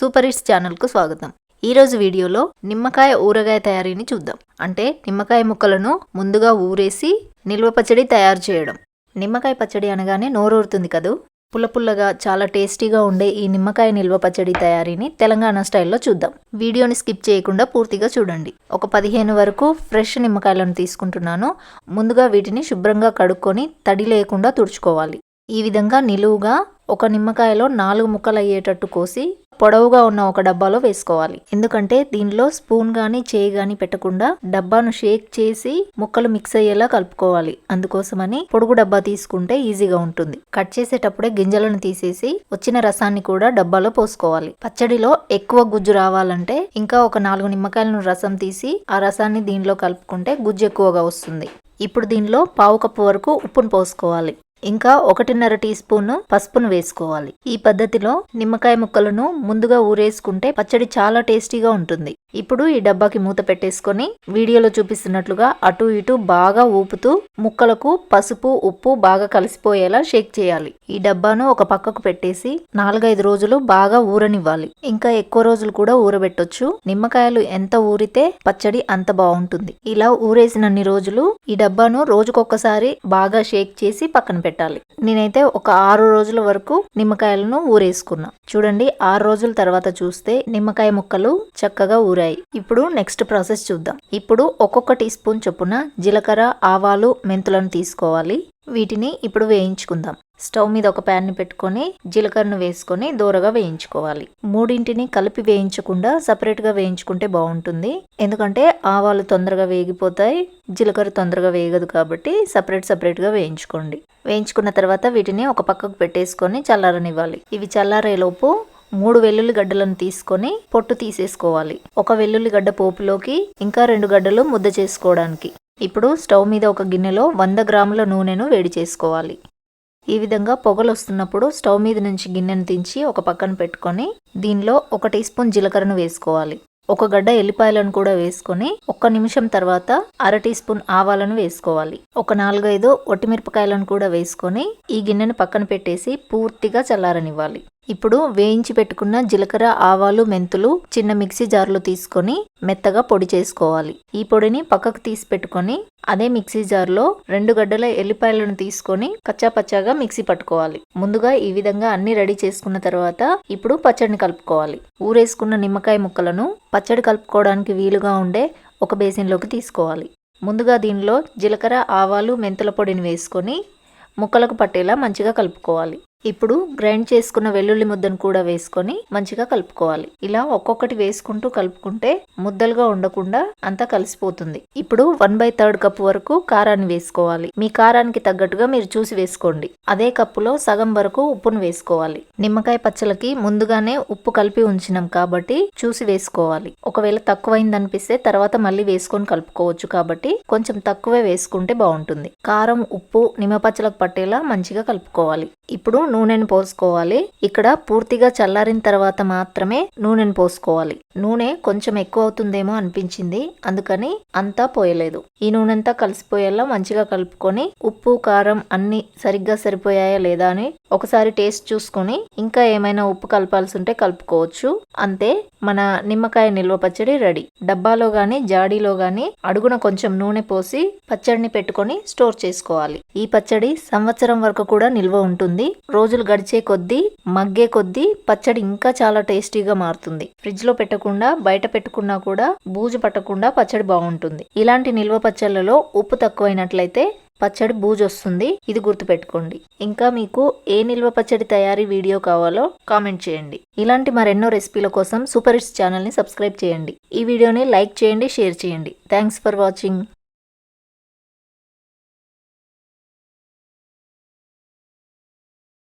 Super hits ఛానల్కు స్వాగతం. ఈరోజు వీడియోలో నిమ్మకాయ ఊరగాయ తయారీని చూద్దాం. అంటే నిమ్మకాయ ముక్కలను ముందుగా ఊరేసి నిల్వ పచ్చడి తయారు చేయడం. నిమ్మకాయ పచ్చడి అనగానే నోరూరుతుంది కదూ? పుల్ల పుల్లగా చాలా టేస్టీగా ఉండే ఈ నిమ్మకాయ నిల్వ పచ్చడి తయారీని తెలంగాణ స్టైల్లో చూద్దాం. వీడియోని స్కిప్ చేయకుండా పూర్తిగా చూడండి. ఒక పదిహేను వరకు ఫ్రెష్ నిమ్మకాయలను తీసుకుంటున్నాను. ముందుగా వీటిని శుభ్రంగా కడుక్కొని తడి లేకుండా తుడుచుకోవాలి. ఈ విధంగా నిలువుగా ఒక నిమ్మకాయలో నాలుగు ముక్కలు అయ్యేటట్టు కోసి పొడవుగా ఉన్న ఒక డబ్బాలో వేసుకోవాలి. ఎందుకంటే దీనిలో స్పూన్ గాని చేయి గాని పెట్టకుండా డబ్బాను షేక్ చేసి ముక్కలు మిక్స్ అయ్యేలా కలుపుకోవాలి. అందుకోసమని పొడుగు డబ్బా తీసుకుంటే ఈజీగా ఉంటుంది. కట్ చేసేటప్పుడే గింజలను తీసేసి వచ్చిన రసాన్ని కూడా డబ్బాలో పోసుకోవాలి. పచ్చడిలో ఎక్కువ గుజ్జు రావాలంటే ఇంకా ఒక నాలుగు నిమ్మకాయలను రసం తీసి ఆ రసాన్ని దీనిలో కలుపుకుంటే గుజ్జు ఎక్కువగా వస్తుంది. ఇప్పుడు దీనిలో పావు కప్పు వరకు ఉప్పును పోసుకోవాలి. ఇంకా ఒకటిన్నర టీ స్పూన్ పసుపును వేసుకోవాలి. ఈ పద్ధతిలో నిమ్మకాయ ముక్కలను ముందుగా ఊరేసుకుంటే పచ్చడి చాలా టేస్టీగా ఉంటుంది. ఇప్పుడు ఈ డబ్బాకి మూత పెట్టేసుకొని వీడియోలో చూపిస్తున్నట్లుగా అటు ఇటు బాగా ఊపుతూ ముక్కలకు పసుపు ఉప్పు బాగా కలిసిపోయేలా షేక్ చేయాలి. ఈ డబ్బాను ఒక పక్కకు పెట్టేసి నాలుగైదు రోజులు బాగా ఊరనివ్వాలి. ఇంకా ఎక్కువ రోజులు కూడా ఊరబెట్టొచ్చు. నిమ్మకాయలు ఎంత ఊరితే పచ్చడి అంత బాగుంటుంది. ఇలా ఊరేసినన్ని రోజులు ఈ డబ్బాను రోజుకొకసారి బాగా షేక్ చేసి పక్కన పెట్టాలి పెట్టాలి. నేనైతే ఒక ఆరు రోజుల వరకు నిమ్మకాయలను ఊరేసుకున్నా. చూడండి ఆరు రోజుల తర్వాత చూస్తే నిమ్మకాయ ముక్కలు చక్కగా ఊరాయి. ఇప్పుడు నెక్స్ట్ ప్రాసెస్ చూద్దాం. ఇప్పుడు ఒక్కొక్క టీ స్పూన్ చొప్పున జీలకర్ర ఆవాలు మెంతులను తీసుకోవాలి. వీటిని ఇప్పుడు వేయించుకుందాం. స్టవ్ మీద ఒక ప్యాన్ని పెట్టుకొని జీలకర్రను వేసుకొని దూరగా వేయించుకోవాలి. మూడింటిని కలిపి వేయించకుండా సపరేట్గా వేయించుకుంటే బాగుంటుంది. ఎందుకంటే ఆవాలు తొందరగా వేగిపోతాయి జీలకర్ర తొందరగా వేగదు కాబట్టి సపరేట్ సపరేట్గా వేయించుకోండి. వేయించుకున్న తర్వాత వీటిని ఒక పక్కకు పెట్టేసుకొని చల్లారనివ్వాలి. ఇవి చల్లారేలోపు మూడు వెల్లుల్లి గడ్డలను తీసుకొని పొట్టు తీసేసుకోవాలి. ఒక వెల్లుల్లి గడ్డ పోపులోకి ఇంకా రెండు గడ్డలు ముద్ద చేసుకోవడానికి. ఇప్పుడు స్టవ్ మీద ఒక గిన్నెలో వంద గ్రాముల నూనెను వేడి చేసుకోవాలి. ఈ విధంగా పొగలు వస్తున్నప్పుడు స్టవ్ మీద నుంచి గిన్నెను దించి ఒక పక్కన పెట్టుకొని దీనిలో ఒక టీ స్పూన్ జీలకర్రను వేసుకోవాలి. ఒక గడ్డ ఎల్లిపాయలను కూడా వేసుకొని ఒక్క నిమిషం తర్వాత అర టీ స్పూన్ ఆవాలను వేసుకోవాలి. ఒక నాలుగైదు ఒట్టిమిరపకాయలను కూడా వేసుకొని ఈ గిన్నెను పక్కన పెట్టేసి పూర్తిగా చల్లారనివ్వాలి. ఇప్పుడు వేయించి పెట్టుకున్న జీలకర్ర ఆవాలు మెంతులు చిన్న మిక్సీ జార్లో తీసుకొని మెత్తగా పొడి చేసుకోవాలి. ఈ పొడిని పక్కకు తీసి పెట్టుకొని అదే మిక్సీ జార్లో రెండు గడ్డల ఎల్లిపాయలను తీసుకొని కచ్చా పచ్చాగా మిక్సీ పట్టుకోవాలి. ముందుగా ఈ విధంగా అన్ని రెడీ చేసుకున్న తర్వాత ఇప్పుడు పచ్చడిని కలుపుకోవాలి. ఊరేసుకున్న నిమ్మకాయ ముక్కలను పచ్చడి కలుపుకోవడానికి వీలుగా ఉండే ఒక బేసిన్లోకి తీసుకోవాలి. ముందుగా దీనిలో జీలకర్ర ఆవాలు మెంతుల పొడిని వేసుకొని ముక్కలకు పట్టేలా మంచిగా కలుపుకోవాలి. ఇప్పుడు గ్రైండ్ చేసుకున్న వెల్లుల్లి ముద్దను కూడా వేసుకొని మంచిగా కలుపుకోవాలి. ఇలా ఒక్కొక్కటి వేసుకుంటూ కలుపుకుంటే ముద్దలుగా ఉండకుండా అంతా కలిసిపోతుంది. ఇప్పుడు వన్ బై థర్డ్ కప్ వరకు కారాన్ని వేసుకోవాలి. మీ కారానికి తగ్గట్టుగా మీరు చూసి వేసుకోండి. అదే కప్పులో సగం వరకు ఉప్పును వేసుకోవాలి. నిమ్మకాయ పచ్చలకి ముందుగానే ఉప్పు కలిపి ఉంచినాం కాబట్టి చూసి వేసుకోవాలి. ఒకవేళ తక్కువైంది అనిపిస్తే తర్వాత మళ్ళీ వేసుకొని కలుపుకోవచ్చు కాబట్టి కొంచెం తక్కువే వేసుకుంటే బాగుంటుంది. కారం ఉప్పు నిమ్మ పచ్చలకు పట్టేలా మంచిగా కలుపుకోవాలి. ఇప్పుడు నూనెను పోసుకోవాలి. ఇక్కడ పూర్తిగా చల్లారిన తర్వాత మాత్రమే నూనెను పోసుకోవాలి. నూనె కొంచెం ఎక్కువ అవుతుందేమో అనిపించింది. అందుకని అంతా పోయలేదు. ఈ నూనె అంతా కలిసిపోయేలా మంచిగా కలుపుకొని ఉప్పు కారం అన్ని సరిగ్గా సరిపోయాయా లేదా అని ఒకసారి టేస్ట్ చూసుకొని ఇంకా ఏమైనా ఉప్పు కలపాల్సి ఉంటే కలుపుకోవచ్చు. అంతే మన నిమ్మకాయ నిల్వ పచ్చడి రెడీ. డబ్బాలో గాని జాడీలో గాని అడుగున కొంచెం నూనె పోసి పచ్చడిని పెట్టుకొని స్టోర్ చేసుకోవాలి. ఈ పచ్చడి సంవత్సరం వరకు కూడా నిల్వ ఉంటుంది. ఉంటుంది రోజులు గడిచే కొద్దీ మగ్గే కొద్దీ పచ్చడి ఇంకా చాలా టేస్టీగా మారుతుంది. ఫ్రిడ్జ్లో పెట్టకుండా బయట పెట్టుకున్నా కూడా బూజు పట్టకుండా పచ్చడి బాగుంటుంది. ఇలాంటి నిల్వ పచ్చళ్ళలో ఉప్పు తక్కువైనట్లయితే పచ్చడి బూజు వస్తుంది. ఇది గుర్తుపెట్టుకోండి. ఇంకా మీకు ఏ నిల్వ పచ్చడి తయారీ వీడియో కావాలో కామెంట్ చేయండి. ఇలాంటి మరెన్నో రెసిపీల కోసం సూపర్ హిట్స్ ఛానల్ని సబ్స్క్రైబ్ చేయండి. ఈ వీడియోని లైక్ చేయండి షేర్ చేయండి. Thanks for watching.